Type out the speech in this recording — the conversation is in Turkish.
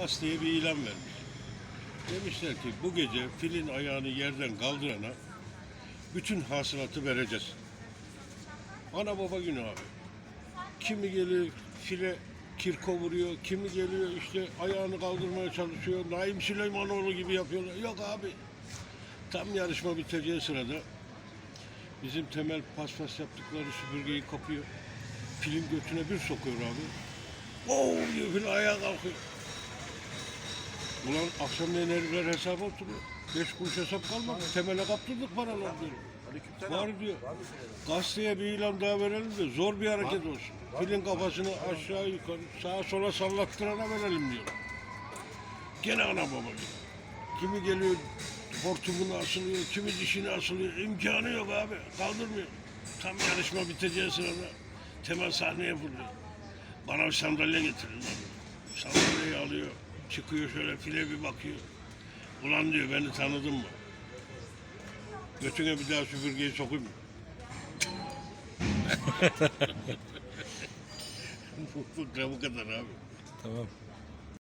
gazeteye bir ilan vermiş. Demişler ki bu gece filin ayağını yerden kaldırana bütün hasılatı vereceğiz. Ana baba günü abi. Kimi geliyor file kirko vuruyor, kimi geliyor işte ayağını kaldırmaya çalışıyor. Naim Süleymanoğlu gibi yapıyorlar. Yok abi. Tam yarışma biteceği sırada bizim temel paspas yaptıkları süpürgeyi kapıyor. Filin götüne bir sokuyor abi. Oo diyor fil ayağa kalkıyor. Ulan akşamleyin herifler hesaba oturuyor. Beş kuruş hesap kalmadı. Temele kaptırdık paralar diyor. Var diyor. Gazeteye bir ilan daha verelim de zor bir hareket olsun. Filin kafasını aşağı yukarı sağa sola sallattırana verelim diyor. Gene ana baba gibi. Kimi geliyor hortumunu asılıyor, kimi dişini asılıyor. İmkanı yok abi. Kaldırmıyor. Tam yarışma biteceği sırada temel sahneye fırlıyor. Bana bir sandalye getirin abi. Sandalyeyi alıyor. Çıkıyor şöyle file bir bakıyor. Ulan diyor beni tanıdın mı? Götüne bir daha süpürgeyi sokayım mı? bu, bu, bu kadar abi. Tamam.